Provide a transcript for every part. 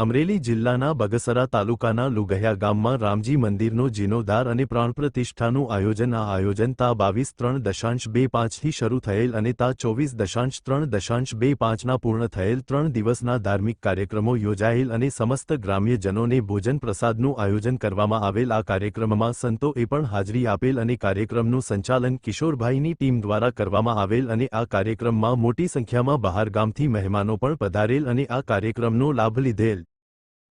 અમરેલી જિલ્લાના બગસરા તાલુકાના લુગહ્યા ગામમાં રામજી મંદિરનો જીર્ણોદ્ધાર અને પ્રાણ પ્રતિષ્ઠાનું આયોજન. આ આયોજન તા બાવીસ ત્રણ દશાંશ બે પાંચથી શરૂ થયેલ અને તા ચોવીસ દશાંશ ત્રણ દશાંશ બે પાંચના પૂર્ણ થયેલ ત્રણ દિવસના ધાર્મિક કાર્યક્રમો યોજાયેલ અને સમસ્ત ગ્રામ્યજનોને ભોજન પ્રસાદનું આયોજન કરવામાં આવેલ. આ કાર્યક્રમમાં સંતોએ પણ હાજરી આપેલ અને કાર્યક્રમનું સંચાલન કિશોરભાઈની ટીમ દ્વારા કરવામાં આવેલ અને આ કાર્યક્રમમાં મોટી સંખ્યામાં બહારગામથી મહેમાનો પણ પધારેલ અને આ કાર્યક્રમનો લાભ લીધેલ.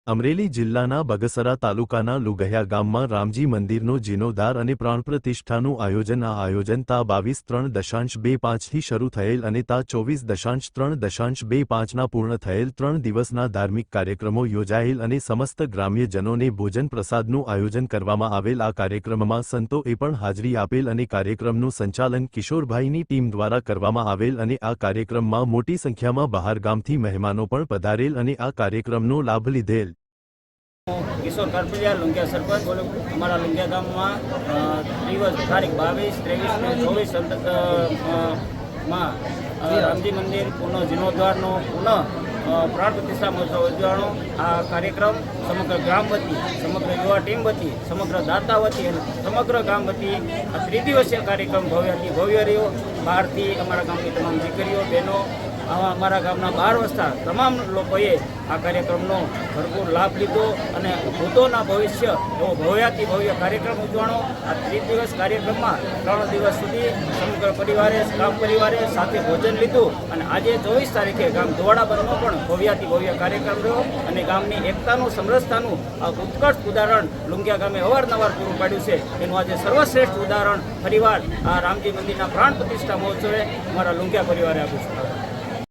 અમરેલી જિલ્લાના બગસરા તાલુકાના લુગહ્યા ગામમાં રામજી મંદિરનો જીર્ણોદ્ધાર અને પ્રાણ પ્રતિષ્ઠાનું આયોજન આ આયોજન તા બાવીસ ત્રણ દશાંશ બે પાંચથી શરૂ થયેલ અને તા ચોવીસ દશાંશ ત્રણ દશાંશ બે પાંચના પૂર્ણ થયેલ ત્રણ દિવસના ધાર્મિક કાર્યક્રમો યોજાયેલ અને સમસ્ત ગ્રામ્યજનોને ભોજન પ્રસાદનું આયોજન કરવામાં આવેલ આ કાર્યક્રમમાં સંતોએ પણ હાજરી આપેલ અને કાર્યક્રમનું સંચાલન કિશોરભાઈની ટીમ દ્વારા કરવામાં આવેલ અને આ કાર્યક્રમમાં મોટી સંખ્યામાં બહારગામથી મહેમાનો પણ પધારેલ અને આ કાર્યક્રમનો લાભ લીધેલ. કિશોર કરપલિયા લુંગિયા સરપંચ. અમારા લુંગિયા ગામમાં દિવસ તારીખ બાવીસ ત્રેવીસ અને ચોવીસમાં રામજી મંદિર પુનઃ જીર્ણોદ્ધારનો પુનઃ પ્રાણ પ્રતિષ્ઠા મહોત્સવ ઉજવવાનો આ કાર્યક્રમ સમગ્ર ગ્રામ વતી સમગ્ર યુવા ટીમ વતી સમગ્ર દાતા વતી અને સમગ્ર ગામ વતી આ ત્રિદિવસીય કાર્યક્રમ ભવ્યથી ભવ્ય રહ્યો. બહારથી અમારા ગામની તમામ દીકરીઓ બહેનો આવા અમારા ગામના બાર વસતા તમામ લોકોએ આ કાર્યક્રમનો ભરપૂર લાભ લીધો અને ભૂતોના ભવિષ્ય એવો ભવ્યાતિ ભવ્ય કાર્યક્રમ ઉજવાણો આ ત્રીસ દિવસ કાર્યક્રમમાં ત્રણ દિવસ સુધી સમગ્ર પરિવારે, ગામ પરિવારે સાથે ભોજન લીધું અને આજે ચોવીસ તારીખે ગામ ધોવાડા પણ ભવ્યાતિ ભવ્ય કાર્યક્રમ રહ્યો અને ગામની એકતાનું, સમરસતાનું આ ઉત્કર્ષ ઉદાહરણ લુંગિયા ગામે અવારનવાર પૂરું પાડ્યું છે. એનું આજે સર્વશ્રેષ્ઠ ઉદાહરણ ફરીવાર આ રામજી મંદિરના પ્રાણ પ્રતિષ્ઠા મહોત્સવે અમારા લુંગિયા પરિવારે આપ્યું છે.